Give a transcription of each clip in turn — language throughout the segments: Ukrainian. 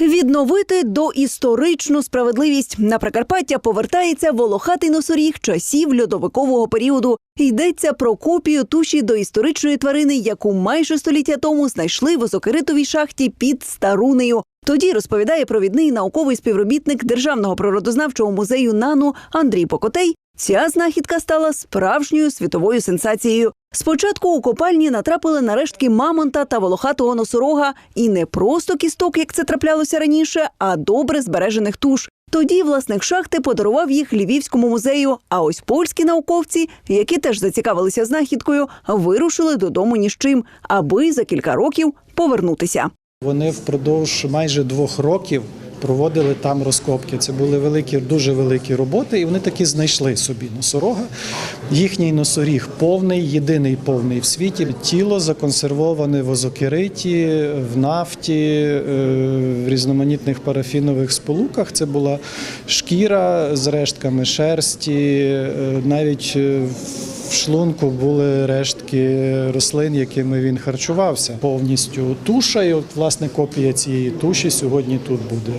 Відновити доісторичну справедливість на Прикарпаття повертається волохатий носоріг часів льодовикового періоду. Йдеться про копію туші доісторичної тварини, яку майже століття тому знайшли в озокеритовій шахті під Старунею. Тоді розповідає провідний науковий співробітник Державного природознавчого музею НАНУ Андрій Покотей. Ця знахідка стала справжньою світовою сенсацією. Спочатку у копальні натрапили на рештки мамонта та волохатого носорога, і не просто кісток, як це траплялося раніше, а добре збережених туш. Тоді власник шахти подарував їх Львівському музею. А ось польські науковці, які теж зацікавилися знахідкою, вирушили додому ні з чим, аби за кілька років повернутися. Вони впродовж майже двох років проводили там розкопки. Це були великі, дуже великі роботи, і вони таки знайшли собі носорога. Їхній носоріг повний, єдиний повний в світі. Тіло законсервоване в озокериті, в нафті, е, в різноманітних парафінових сполуках. Це була шкіра з рештками шерсті, е, навіть е, шлунку були рештки рослин, якими він харчувався. Повністю туша, і от власне копія цієї туші сьогодні тут буде.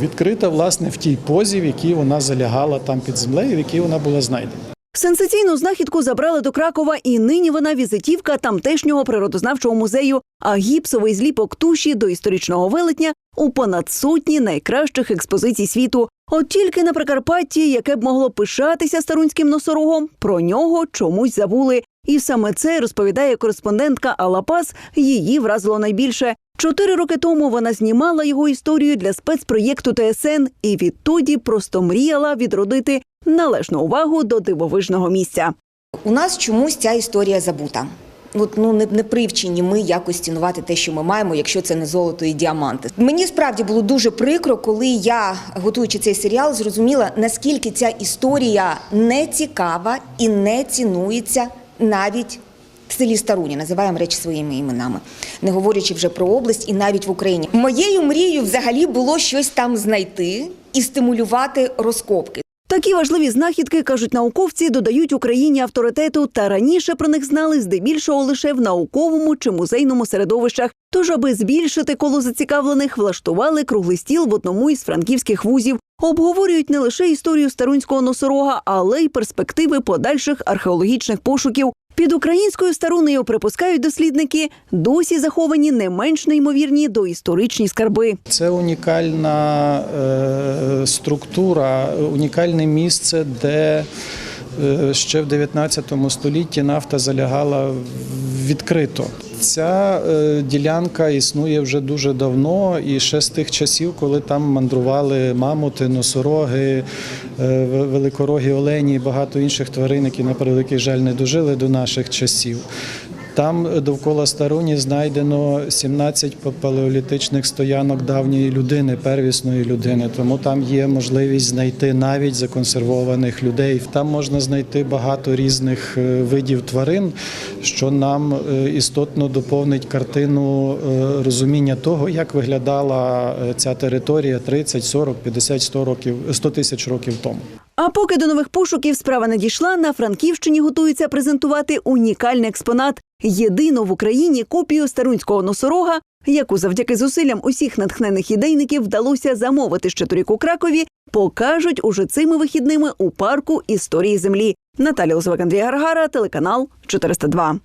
Відкрита власне в тій позі, в якій вона залягала там під землею, в якій вона була знайдена. Сенсаційну знахідку забрали до Кракова, і нині вона візитівка тамтешнього природознавчого музею. А гіпсовий зліпок туші до історичного велетня у понад сотні найкращих експозицій світу. От тільки на Прикарпатті, яке б могло пишатися старунським носорогом, про нього чомусь забули. І саме це розповідає кореспондентка Алла Пас. Її вразило найбільше. Чотири роки тому вона знімала його історію для спецпроєкту ТСН і відтоді просто мріяла відродити належну увагу до дивовижного місця. У нас чомусь ця історія забута. От, ну не, не привчені ми якось цінувати те, що ми маємо, якщо це не золото і діаманти. Мені справді було дуже прикро, коли я, готуючи цей серіал, зрозуміла, наскільки ця історія не цікава і не цінується навіть в селі Старуні. Називаємо речі своїми іменами, не говорячи вже про область і навіть в Україні. Моєю мрією взагалі було щось там знайти і стимулювати розкопки. Такі важливі знахідки, кажуть науковці, додають Україні авторитету, та раніше про них знали здебільшого лише в науковому чи музейному середовищах. Тож, аби збільшити коло зацікавлених, влаштували круглий стіл в одному із франківських вузів. Обговорюють не лише історію старунського носорога, але й перспективи подальших археологічних пошуків. Під українською старунею припускають дослідники, досі заховані не менш неймовірні доісторичні скарби. Це унікальна е, структура, унікальне місце, де ще в 19 столітті нафта залягала відкрито. Ця е, ділянка існує вже дуже давно, і ще з тих часів, коли там мандрували мамути, носороги, е, великорогі олені і багато інших тварин, які на превеликий жаль не дожили до наших часів. Там довкола Старуні знайдено 17 палеолітичних стоянок давньої людини, первісної людини. Тому там є можливість знайти навіть законсервованих людей. Там можна знайти багато різних е, видів тварин, що нам е, істотно доповнить картину е, розуміння того, як виглядала ця територія 30, 40, 50, 100 років, 100 тисяч років тому. А поки до нових пошуків справа не дійшла, на Франківщині готуються презентувати унікальний експонат єдину в Україні копію старунського носорога, яку завдяки зусиллям усіх натхнених ідейників вдалося замовити ще торік у Кракові, покажуть уже цими вихідними у парку історії землі. Наталя Лозовик, Андрій Гаргара, телеканал 402.